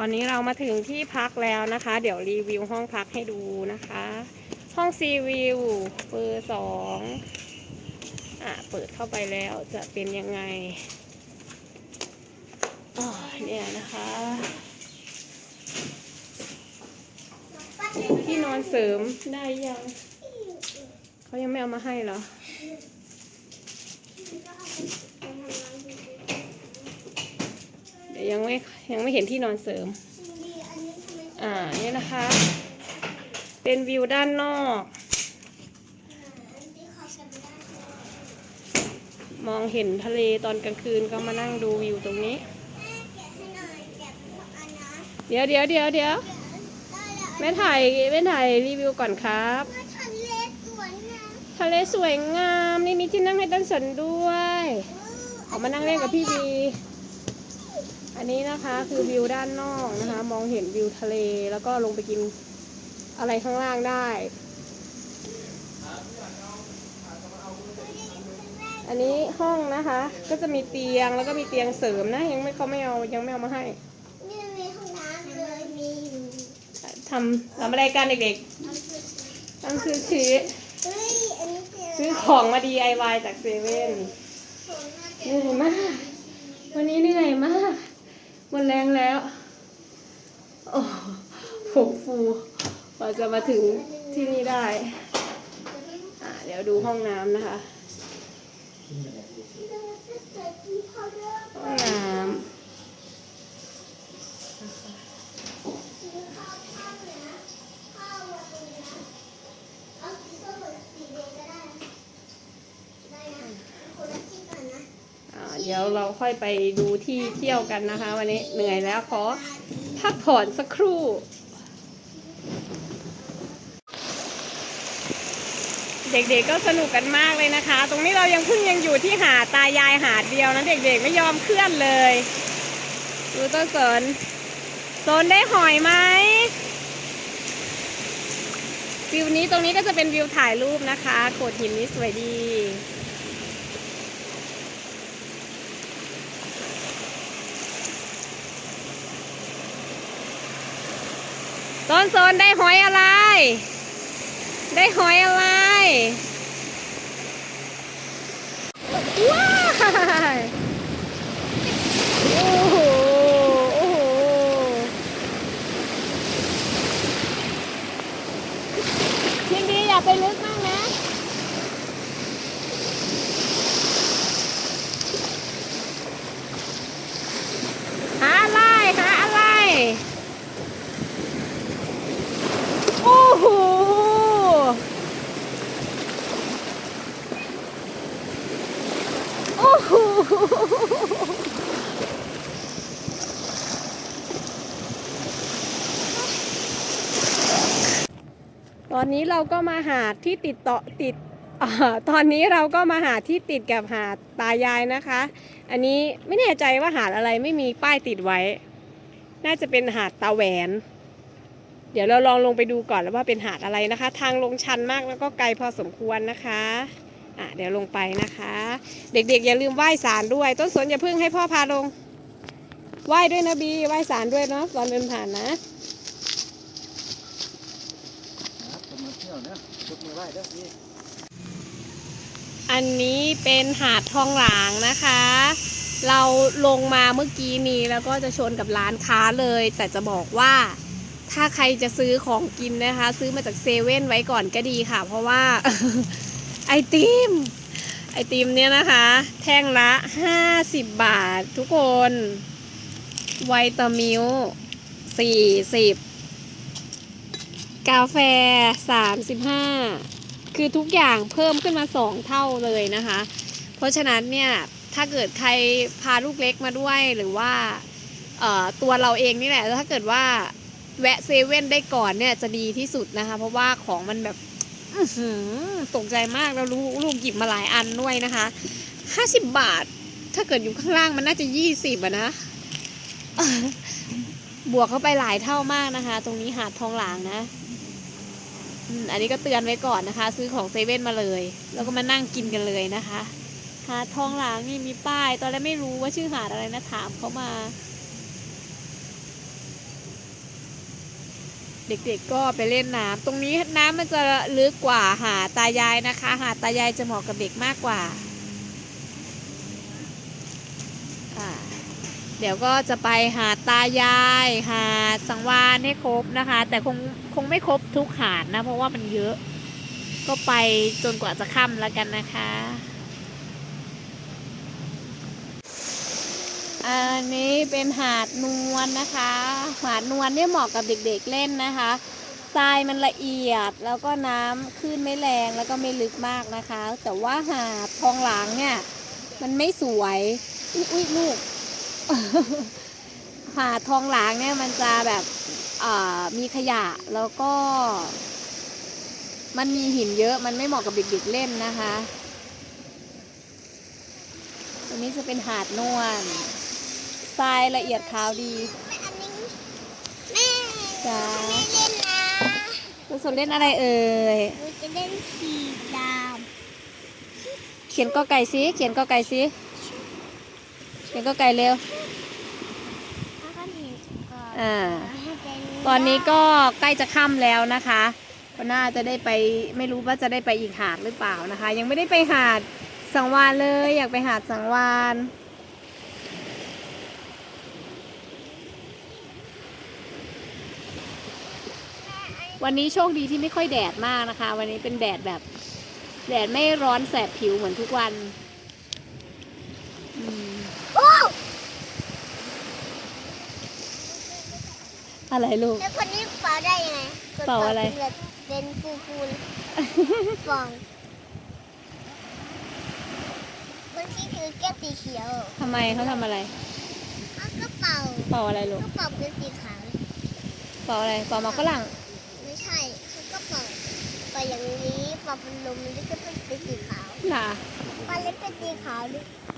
ตอนนี้เรามาถึงที่พักแล้วนะคะ เดี๋ยวรีวิวห้องพักให้ดูนะคะ ห้องซีวิวเบอร์สองอะเปิดเข้าไปแล้วจะเป็นยังไงอ๋อเนี่ยนะคะที่นอนเสริมได้ยังเขายังไม่เอามาให้เหรอ เดี๋ ยวยังไม่ยังไม่เห็นที่นอนเสริม อ่านี่นะคะ เป็นวิวด้านนอก มองเห็นทะเลตอนกลางคืนก็มานั่งดูวิวตรงนี้ เดี๋ยวเดี๋ยวเดี๋ยวเดี๋ยวแม่ถ่ายแม่ถ่ายรีวิวก่อนครับทะเลสวยงาม นี่มีที่นั่งให้ด้านสนด้วย ออกมานั่งเล่นกับพี่บี อันนี้นะคะคือวิวด้านนอกนะคะ มองเห็นวิวทะเลแล้วก็ลงไปกินอะไรข้างล่างได้ อันนี้ห้องนะคะ ก็จะมีเตียงแล้วก็มีเตียงเสริมนะยังไม่เขาไม่เอายังไม่เอามาให้ทำทำอะไรกันเด็กๆทำซื้อชื้อซื้อของมา DIY จากเซเว่นเหนื่อยมาก วันนี้เหนื่อยมากห มดแรงแล้ว โอ้ผมฟูกว่าจะมาถึงที่นี่ได้ อะเดี๋ยวดูห้องน้ำนะคะห้องน้ำอ่าเดี๋ยวเราค่อยไปดูที่เที่ยวกันนะคะ วันนี้เหนื่อยแล้วขอพักผ่อนสักครู่เด็กๆก็สนุกกันมากเลยนะคะ ตรงนี้เรายังเพิ่งยังอยู่ที่หาดตายายหาดเดียวนะเด็กๆไม่ยอมเคลื่อนเลย ดูต้นสนโซนได้หอยไหมวิวนี้ตรงนี้ก็จะเป็นวิวถ่ายรูปนะคะ โขดหินนี้สวยดี ต้นโซนได้หอยอะไร ได้หอยอะไร ว้าวโอ้โห โอ้โหยินดีอย่าไปลึกมากนะ หาอะไร หาอะไร โอ้โห โอ้โห ตอนนี้เราก็มาหาดที่ติดต่อติดอตอนนี้เราก็มาหาดที่ติดกับหาดตายายนะคะ อันนี้ไม่แน่ใจว่าหาดอะไรไม่มีป้ายติดไว้ น่าจะเป็นหาดตาแหวน เดี๋ยวเราลองลงไปดูก่อนแล้วว่าเป็นหาดอะไรนะคะ ทางลงชันมากแล้วก็ไกลพอสมควรนะคะอะเดี๋ยวลงไปนะคะ เด็กๆ อย่าลืมไหว้สารด้วย ต้นสนอย่าเพิ่งให้พ่อพาลงไหว้ด้วยนะบีไหว้สารด้วยเนาะตอนเดินผ่านนะ ครับผมมาเที่ยวนะยกมือไหว้เด้อพี่อันนี้เป็นหาดทองหลางนะคะ เราลงมาเมื่อกี้นี้แล้วก็จะชนกับร้านค้าเลย แต่จะบอกว่าถ้าใครจะซื้อของกินนะคะ ซื้อมาจากเซเว่นไว้ก่อนก็ดีค่ะ เพราะว่าไอติมไอติมเนี่ยนะคะ แท่งละ 50 บาททุกคนไวตามิล40 กาแฟ 35 คือทุกอย่างเพิ่มขึ้นมา 2 เท่าเลยนะคะ เพราะฉะนั้นเนี่ยถ้าเกิดใครพาลูกเล็กมาด้วยหรือว่าตัวเราเองนี่แหละถ้าเกิดว่าแวะเซเว่นได้ก่อนเนี่ยจะดีที่สุดนะคะ เพราะว่าของมันแบบตกใจมากแล้วลูกลูกหยิบมาหลายอันด้วยนะคะห้าสิบบาท ถ้าเกิดอยู่ข้างล่างมันน่าจะยี่สิบอะนะ บวกเข้าไปหลายเท่ามากนะคะ ตรงนี้หาดทองหลางนะ อันนี้ก็เตือนไว้ก่อนนะคะ ซื้อของเซเว่นมาเลย แล้วก็มานั่งกินกันเลยนะคะ หาดทองหลางนี่มีป้าย ตอนแรกไม่รู้ว่าชื่อหาดอะไรนะถามเขามา เด็กๆก็ไปเล่นน้ำตรงนี้น้ำมันจะลึกกว่าหาดตายายนะคะ หาดตายายจะเหมาะกับเด็กมากกว่า เดี๋ยวก็จะไปหาดตายาย หาดสังวานให้ครบนะคะ แต่คงคงไม่ครบทุกหาดนะ เพราะว่ามันเยอะ ก็ไปจนกว่าจะค่ำแล้วกันนะคะ อันนี้เป็นหาดนวลนะคะ หาดนวลเนี่ยเหมาะกับเด็กๆเล่นนะคะทรายมันละเอียดแล้วก็น้ำคลื่นไม่แรงแล้วก็ไม่ลึกมากนะคะ แต่ว่าหาดทองหลางเนี่ย มันไม่สวย อุ๊ยอุ๊ยลูก หาดทองหลางเนี่ยมันจะแบบอ่ามีขยะแล้วก็ มันมีหินเยอะมันไม่เหมาะกับเด็กๆเล่นนะคะตรงนี้จะเป็นหาดนวลทรายละเอียดขาวดีอันนี้แม่จ้าไม่เล่นนะลูกสนเล่นอะไรเอ่ยหนูจะเล่นสีดเขียนกอไก่สิเขียนกอไก่สิเขียนกอไก่เร็วำแล้วก็หนีก่ อ่าตอนนี้ก็ใกล้จะค่ำแล้วนะคะก็น่าจะได้ไปไม่รู้ว่าจะได้ไปอีกหาดหรือเปล่านะคะ ยังไม่ได้ไปหาดสังวานเลย อยากไปหาดสังวานวันนี้โชคดีที่ไม่ค่อยแดดมากนะคะ วันนี้เป็นแดดแบบ แดดไม่ร้อนแสบผิวเหมือนทุกวันอืม โอ้ อะไรลูก แล้วคนนี้เป่าได้ยังไงกดเป่าอะไร เป็นแบบเป็นฟูฟูๆเลยฟองบางทีคือแก้วสีเขียวทำไมเขาทำอะไรเขาก็เป่าเป่าอะไรลูกเขาเป่าเป็นสีขาวเป่าอะไรเป่าหมากฝรั่งไม่ใช่เขาก็เป่าเป่าอย่างนี้เป่าเป็นลมมันก็เป็นสีขาวน่ะปลาเล็กเป็นสีขาวดิอ